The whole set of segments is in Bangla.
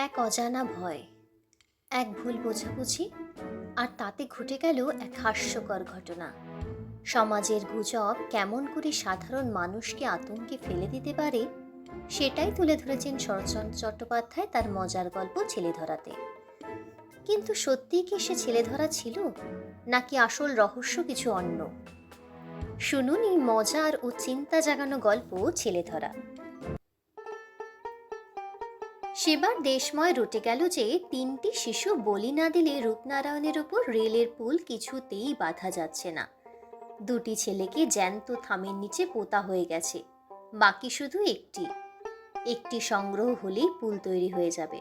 এক অজানা ভয়, এক ভুল বোঝাবুঝি, আর তাতে ঘটে গেল এক হাস্যকর ঘটনা। সমাজের গুজব কেমন করে সাধারণ মানুষকে আতঙ্কে ফেলে দিতে পারে, সেটাই তুলে ধরেছেন শরৎচন্দ্র চট্টোপাধ্যায় তার মজার গল্প ছেলে ধরাতে। কিন্তু সত্যিই কি সে ছেলে ধরা ছিল, নাকি আসল রহস্য কিছু অন্য? শুনুন এই মজার ও চিন্তা জাগানো গল্প ছেলে ধরা। সেবার দেশময় রটে গেল যে তিনটি শিশু বলি না দিলে রূপনারায়ণের উপর রেলের পুল কিছুতেই বাধা যাচ্ছে না। দুটি ছেলেকে জ্যান্ত থামের নিচে পোতা হয়ে গেছে। বাকি শুধু একটি। একটি সংগ্রহ হলেই পুল তৈরি হয়ে যাবে।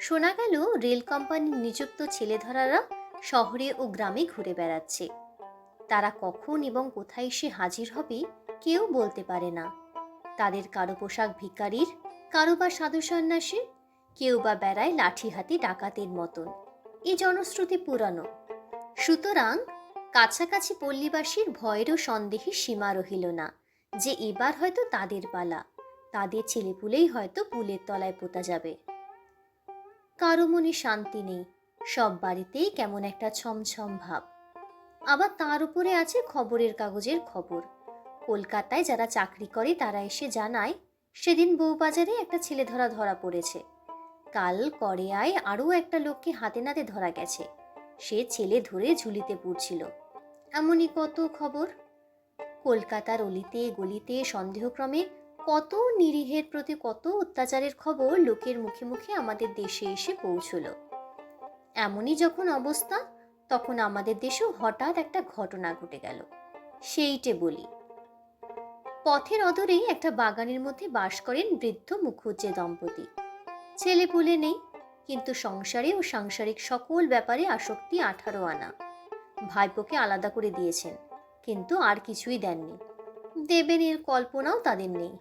শোনা গেল রেল কোম্পানির নিযুক্ত ছেলেধরারা শহরে ও গ্রামে ঘুরে বেড়াচ্ছে। তারা কখন এবং কোথায় এসে হাজির হবে কেউ বলতে পারে না। তাদের কারও পোশাক ভিকারির কারও বা সাধু সন্ন্যাসী কেউ বা বেড়ায় লাঠি হাতে ডাকাতের মতন। এ জনশ্রুতি পুরানো। সুতরাং কাছাকাছি পল্লীবাসীর ভয়েরও সন্দেহের সীমা রহিল না যে এবার হয়তো তাদের পালা, তাদের ছেলেপুলেই হয়তো পুলের তলায় পোতা যাবে। কারও মনে শান্তি নেই, সব বাড়িতেই কেমন একটা ছমছম ভাব। আবার তার উপরে আছে খবরের কাগজের খবর। কলকাতায় যারা চাকরি করে তারা এসে জানায় সেদিন বউবাজারে একটা ছেলে ধরা ধরা পড়েছে। কাল করেয়ায় আরও একটা লোককে হাতে নাতে ধরা গেছে। সে ছেলে ধরে ঝুলিতে পুড়ছিল। এমনই কত খবর? কলকাতার অলিতে গলিতে সন্দেহক্রমে কত নিরীহের প্রতি কত অত্যাচারের খবর লোকের মুখে মুখে আমাদের দেশে এসে পৌঁছল। এমনই যখন অবস্থা, তখন আমাদের দেশেও হঠাৎ একটা ঘটনা ঘটে গেল। সেইটে বলি পথের অদূরেই একটা বাগানের মধ্যে বাস করেন বৃদ্ধ মুখুজ্জে দম্পতি। ছেলে পুলে নেই, কিন্তু সংসারে ও সাংসারিক সকল ব্যাপারে আসক্তি আঠারো আনা। ভাইপোকে আলাদা করে দিয়েছেন, কিন্তু আর কিছুই দেননি। দেবেন এর কল্পনাও তাদের নেই।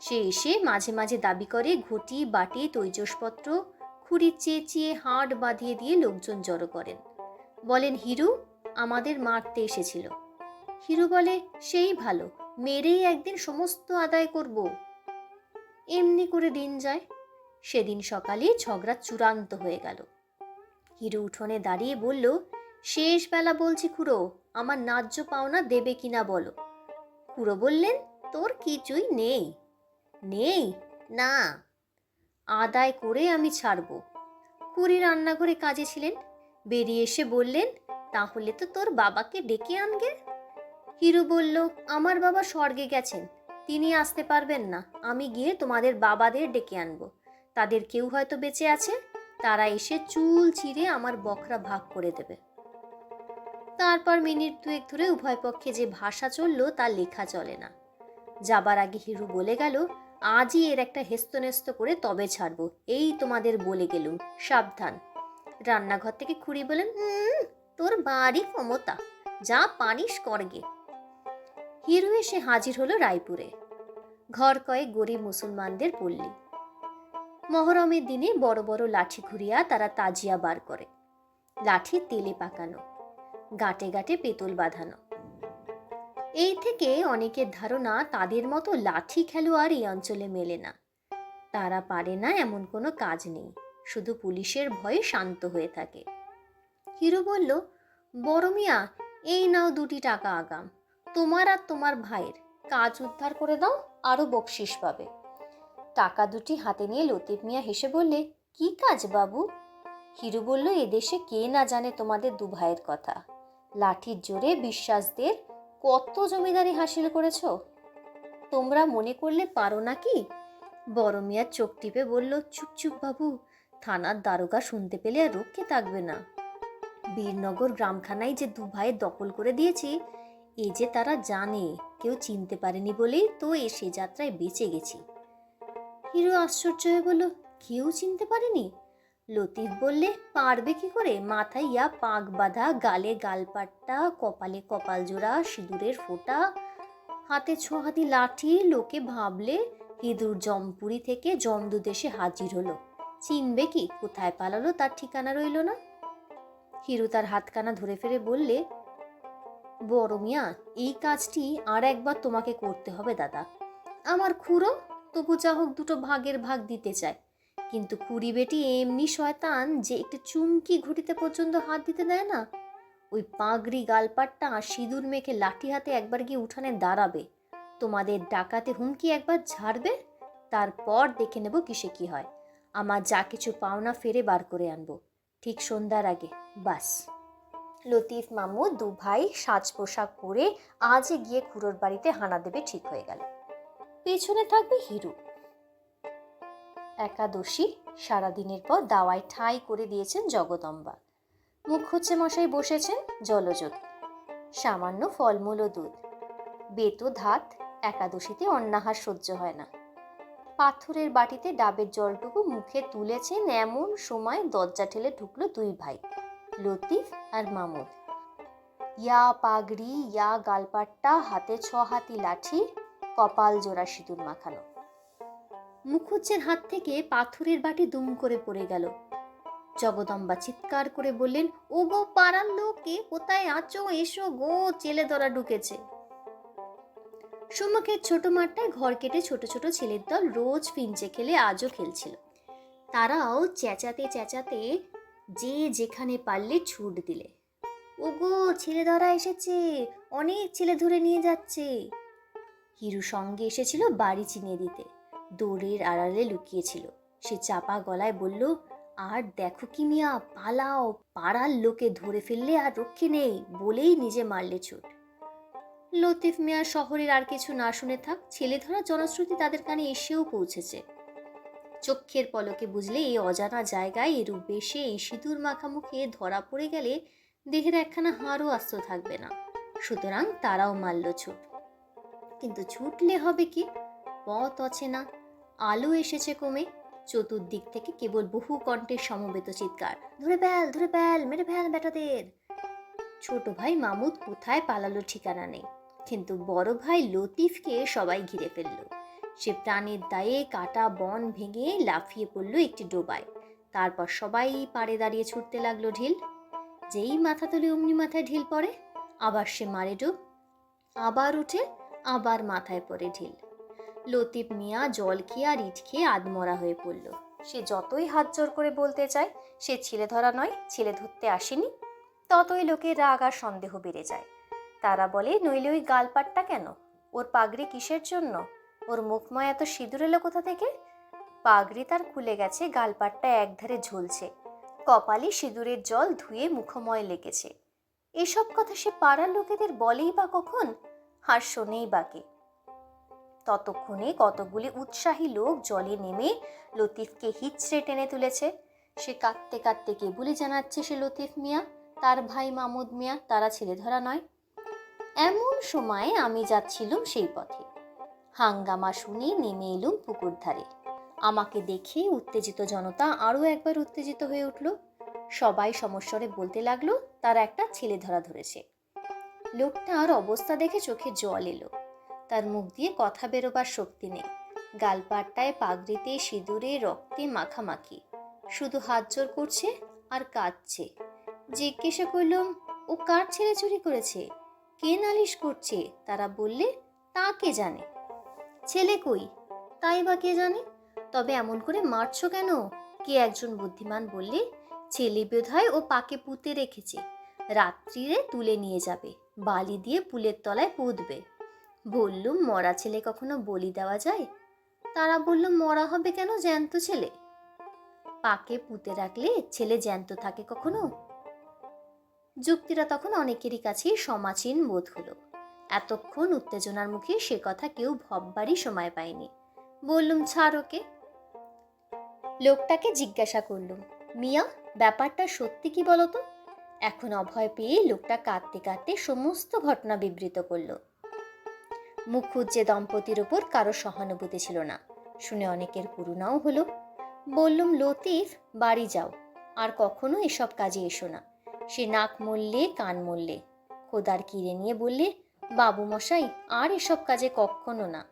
সে এসে মাঝে মাঝে দাবি করে ঘটি, বাটি, তৈজসপত্র, খুঁড়ি চেঁচিয়ে হাট বাঁধিয়ে দিয়ে লোকজন জড়ো করেন। বলেন, হিরু, আমাদের মারতে এসেছিল। হিরু বলে, সেই ভালো। মেরেই একদিন সমস্ত আদায় করব। এমনি করে দিন যায়। সেদিন সকালে ঝগড়া চূড়ান্ত হয়ে গেল। হিরু উঠোনে দাঁড়িয়ে বলল, শেষ বেলা বলছি খুড়ো, আমার ন্যায্য পাওনা দেবে কিনা বলো? খুড়ো বললেন, তোর কিছুই নেই। নেই? না। আদায় করে আমি ছাড়ব। খুড়ি রান্নাঘরে কাজে ছিলেন। বেরিয়ে এসে বললেন, তাহলে তো তোর বাবাকে ডেকে আনগে। হিরু বলল আমার বাবা স্বর্গে গেছেন। তিনি আসতে পারবেন না। আমি গিয়ে তোমাদের বাবাদের ডেকে আনব। তাদের কেউ হয়তো বেঁচে আছে। তারা এসে চুল ছিঁড়ে আমার বকরা ভাগ করে দেবে। তারপর মিনিট দুয়েক ধরে উভয় পক্ষে যে ভাষা চলল তা লেখা চলে না। যাবার আগে হিরু বলে গেল আজই এর একটা হেস্তনেস্ত করে তবে ছাড়বো। এই তোমাদের বলে গেলুম। সাবধান। রান্নাঘর থেকে খুঁড়ি বলেন "উম, তোর বাড়ি ক্ষমতা। যা পারিস করগে হিরু এসে হাজির হলো রায়পুরে। ঘর কয়েক গরিব মুসলমানদের পল্লী। মহরমের দিনে বড় বড় লাঠি ঘুরিয়া তারা তাজিয়া বার করে। লাঠি তেলে পাকানো গাটে গাটে পেতল বাঁধানো। এই থেকে অনেকের ধারণা তাদের মতো লাঠি খেলোয়াড় এই অঞ্চলে মেলে না। তারা পারে না এমন কোনো কাজ নেই, শুধু পুলিশের ভয়ে শান্ত হয়ে থাকে। হিরু বলল, বড় মিয়া, এই নাও দুটি টাকা আগাম। তোমার আর তোমার ভাইয়ের কাজ উদ্ধার করে দাও, আরও বকশিস পাবে। টাকা দুটি হাতে নিয়ে লতিফ মিয়া হেসে বললে, কি কাজ বাবু? হিরু বলল, এদেশে কে না জানে তোমাদের দু ভাইয়ের কথা। লাঠির জোরে বিশ্বাসদের কত জমিদারি হাসিল করেছ? তোমরা মনে করলে পারো নাকি? বড় মিয়ার চোখ টিপে বলল, চুপ চুপ বাবু, থানার দারোগা শুনতে পেলে আর রক্ষে থাকবে না। বীরনগর গ্রামখানায় যে দু ভাইয়ের দখল করে দিয়েছি এ যে তারা জানে, কেউ চিনতে পারেনি বলেই তো এ সে যাত্রায় বেঁচে গেছি। হিরো আশ্চর্য হয়ে বলল, কেউ চিনতে পারেনি? লতিফ বললে, পারবে কি করে? মাথায় ইয়া পাক বাঁধা, গালে গালপাট্টা, কপালে কপাল জোড়া, সিঁদুরের ফোঁটা, হাতে ছ হাতি লাঠি, লোকে ভাবলে হিঁদুর জমপুরি থেকে জমদু দেশে হাজির হলো। চিনবে কি? কোথায় পালালো? তার ঠিকানা রইল না? হিরু তার হাতকানা ধরে ফেরে বললে বড় মিয়া, এই কাজটি আর একবার তোমাকে করতে হবে দাদা। আমার খুড়ো, তবু যা হোক দুটো ভাগের ভাগ দিতে চায়। কিন্তু কুড়ি বেটি এমনি শয়তান যে একটু চুমকি ঘুটিতে পর্যন্ত হাত দিতে দেয় না। ওই পাগড়ি গালপাটটা সিঁদুর মেখে লাঠি হাতে একবার গিয়ে উঠানে দাঁড়াবে। তোমাদের ডাকাতে হুমকি একবার ঝাড়বে, তারপর দেখে নেব কিসে কি হয়। আমার যা কিছু পাওনা ফেরে বার করে আনব। ঠিক সন্ধ্যার আগে, বাস। লতিফ মামু দু ভাই সাজ পোশাক পরে আজই গিয়ে খুড়োর বাড়িতে হানা দেবে ঠিক হয়ে গেল। পেছনে থাকবে হিরু। একাদশী, সারাদিনের পর দাওয়ায় ঠাই করে দিয়েছেন জগদম্বা। মুখ হচ্ছে মশাই বসেছেন জলযোগ। সামান্য ফলমূল ও দুধ। বেতো ধাত, একাদশীতে অন্নাহার সহ্য হয় না। পাথরের বাটিতে ডাবের জলটুকু মুখে তুলেছেন এমন সময় দরজা ঠেলে ঢুকলো দুই ভাই। লতিফ আর মামুদ। ইয়া পাগড়ি, ইয়া গালপাট্টা, হাতে ছ হাতি লাঠি, কপাল জোড়া সিঁদুর মাখানো। মুখুজ্জের হাত থেকে পাথরের বাটি দুম করে পড়ে গেল। জগদম্বা চিৎকার করে বললেন ও গো পাড়ার লোকে, কোথায় আছো? এসো গো, চেলে ধরা ঢুকেছে। সুমুখের ছোট মাঠটায় ঘর কেটে ছোট ছোট ছেলের দল রোজ ফিঞ্চে খেলে আজও খেলছিল। তারাও চেঁচাতে চেঁচাতে যে যেখানে পারলে ছুট দিলে। ওগো ছেলে ধরা এসেছে। অনেক ছেলে ধরে নিয়ে যাচ্ছে। হিরু সঙ্গে এসেছিল বাড়ি চিনিয়ে দিতে। দৌড়ের আড়ালে লুকিয়েছিল। সে চাপা গলায় বলল, আর দেখো কি মিয়া, পালাও। পাড়ার লোকে ধরে ফেললে আর রক্ষে নেই, বলেই নিজে মারলে ছুট। লতিফ মিয়া শহরের আর কিছু না শুনে থাক ছেলে ধরা জনশ্রুতি তাদের কানে এসেও পৌঁছেছে। চক্ষের পলকে বুঝলে এই অজানা জায়গায় এরূপ বেশে এই সিঁদুর মাখামুখে ধরা পড়ে গেলে দেহের একখানা হাড়ও আস্ত থাকবে না। সুতরাং তারাও মারল ছুট কিন্তু ছুটলে হবে কি? পথ অচেনা আলো এসেছে কমে। চতুর্দিক থেকে কেবল বহু কণ্ঠের সমবেত চিৎকার, ধরে ব্যাল ধরে ব্যাল মেরে ফেল বেটাদের! ছোট ভাই মামুদ কোথায় পালালো ঠিকানা নেই। কিন্তু বড় ভাই লতিফকে সবাই ঘিরে ফেলল। সে প্রাণের দায়ে কাটা বন ভেঙে লাফিয়ে পড়ল একটি ডোবায়। তারপর সবাই পাড়ে দাঁড়িয়ে ছুটতে লাগল ঢিল। যেই মাথা তুলে অমনি মাথায় ঢিল পড়ে, আবার সে মারে ডুব, আবার উঠে, আবার মাথায় পড়ে ঢিল। লতিফ মিয়া জল খেয়ে আর ইট খেয়ে আদমরা হয়ে পড়ল। সে যতই হাত জোর করে বলতে চায়, সে ছেলে ধরা নয়, ছেলে ধরতে আসেনি। ততই লোকের রাগ আর সন্দেহ বেড়ে যায়। তারা বলে, নইলে ওই গালপাটটা কেন? ওর পাগড়ি কিসের জন্য? ওর মুখময় এত সিঁদুর এলো কোথা থেকে? পাগড়ি তার খুলে গেছে, গালপাটটা একধারে ঝুলছে। কপালে সিঁদুরের জল ধুয়ে মুখময় লেগেছে। এসব কথা সে পাড়ার লোকেদের বলেই বা কখন? আর শোনেই বাকে ততক্ষণে কতগুলি উৎসাহী লোক জলে নেমে লতিফকে হিচড়ে টেনে তুলেছে। সে কাঁদতে কাঁদতে কেবলই জানাচ্ছে সে লতিফ মিয়া, তার ভাই মামুদ মিয়া, তারা ছেলে ধরা নয়। এমন সময় আমি যাচ্ছিলুম সেই পথে। হাঙ্গামা শুনে নেমে এলুম পুকুর ধারে। আমাকে দেখে উত্তেজিত জনতা আরও একবার উত্তেজিত হয়ে উঠল। সবাই সমস্বরে বলতে লাগল, তারা একটা ছেলে ধরা ধরেছে। লোকটার অবস্থা দেখে চোখে জল এলো। তার মুখ দিয়ে কথা বেরোবার শক্তি নেই। গালপাট্টায় পাগড়িতে, সিঁদুরে, রক্তে মাখামাখি। শুধু হাত জোর করছে আর কাঁদছে। জিজ্ঞাসা করলাম, ও কার ছেলে চুরি করেছে? কে নালিশ করছে? তারা বললে, তা কে জানে? ছেলে কই? তাই বা কে জানে? তবে এমন করে মারছো কেন? কে একজন বুদ্ধিমান বললে ছেলে বোধহয় ও পাকে পুঁতে রেখেছে। রাত্রিরে তুলে নিয়ে যাবে, বালি দিয়ে পুলের তলায় পুঁতবে। বললুম, মরা ছেলে কখনো বলি দেওয়া যায়? তারা বলল মরা হবে কেন জ্যান্ত ছেলে? পাকে পুঁতে রাখলে ছেলে জ্যান্ত থাকে কখনো? যুক্তিরা তখন অনেকেরই কাছেই সমাচীন বোধ হলো। এতক্ষণ উত্তেজনার মুখে সে কথা কেউ ভববারই সময় পায়নি। বললুম, ছাড় ওকে। লোকটাকে জিজ্ঞাসা করলুম, মিয়া, ব্যাপারটা সত্যি কি বলতো? এখন অভয় পেয়ে লোকটা কাঁদতে কাঁদতে সমস্ত ঘটনা বিবৃত করল। মুখুজ্জে দম্পতির ওপর কারও সহানুভূতি ছিল না। শুনে অনেকের করুণাও হলো। বললুম, লতিফ, বাড়ি যাও। আর কখনো এসব কাজে এসো না। সে নাক মরলে কান মরলে খোদার কিরে নিয়ে বললে বাবু মশাই আর এসব কাজে কখনো না।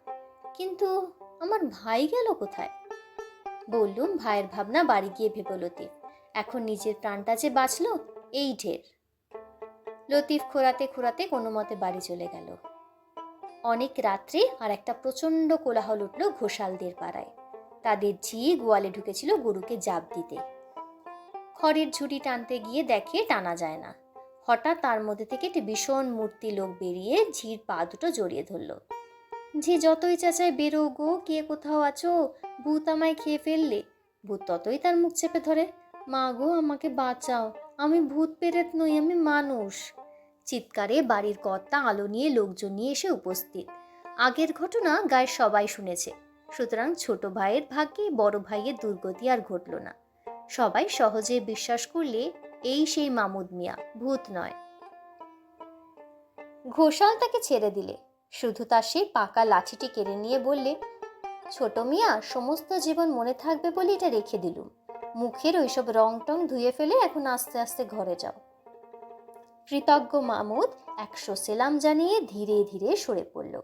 কিন্তু আমার ভাই গেল কোথায়? বললুম, ভাইয়ের ভাবনা বাড়ি গিয়ে ভেবো লতিফ এখন নিজের প্রাণটা যে বাঁচলো, এই ঢের। লতিফ খোরাতে খোরাতে কোনো মতে বাড়ি চলে গেল। অনেক রাত্রে আর একটা প্রচণ্ড কোলাহল উঠল ঘোষালদের পাড়ায়। তাদের ঝি গোয়ালে ঢুকেছিল গরুকে জাপ দিতে। খড়ের ঝুড়ি টানতে গিয়ে দেখে টানা যায় না। হঠাৎ তার মধ্যে থেকে একটি ভীষণ মূর্তি লোক বেরিয়ে ঝির পা দুটো জড়িয়ে ধরল। ঝি যতই চাচায় বেরো গো, কে কোথাও আছো? ভূত আমায় খেয়ে ফেললে? ভূত ততই তার মুখ চেপে ধরে, মা গো, আমাকে বাঁচাও, আমি ভূত পেরেত নই, আমি মানুষ। চিৎকারে বাড়ির কর্তা আলো নিয়ে লোকজন নিয়ে এসে উপস্থিত। আগের ঘটনা গায়ের সবাই শুনেছে, সুতরাং ছোট ভাইয়ের ভাগ্যে বড় ভাইয়ের দুর্গতি আর ঘটল না। সবাই সহজে বিশ্বাস করলে এই সেই মামুদ মিয়া, ভূত নয়। ঘোষাল তাকে ছেড়ে দিলে। শুধু তার সেই পাকা লাঠিটি কেড়ে নিয়ে বললে, ছোট মিয়া, সমস্ত জীবন মনে থাকবে বলে এটা রেখে দিলুম। মুখের ওইসব রং টং ধুয়ে ফেলে এখন আস্তে আস্তে ঘরে যাও। কৃতজ্ঞ মামুদ, একশো সেলাম জানিয়ে ধীরে ধীরে সরে পড়ল।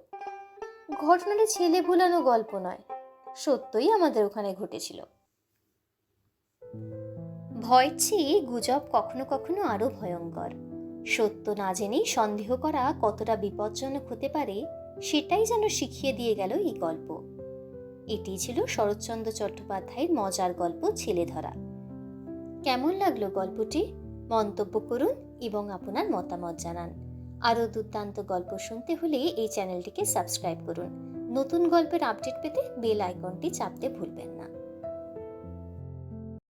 ঘটনাটি ছেলে ভুলানো গল্প নয়, সত্যই আমাদের ওখানে ঘটেছিল। ভয় চেয়ে গুজব কখনো কখনো আরও ভয়ঙ্কর। সত্য না জেনেই সন্দেহ করা কতটা বিপজ্জনক হতে পারে, সেটাই যেন শিখিয়ে দিয়ে গেল এই গল্প। এটি ছিল শরৎচন্দ্র চট্টোপাধ্যায়ের মজার গল্প ছেলে ধরা। কেমন লাগল গল্পটি? মন্তব্য করুন এবং আপনার মতামত জানান। আরও দুর্দান্ত গল্প শুনতে হলে এই চ্যানেলটিকে সাবস্ক্রাইব করুন। নতুন গল্পের আপডেট পেতে বেল আইকনটি চাপতে ভুলবেন না।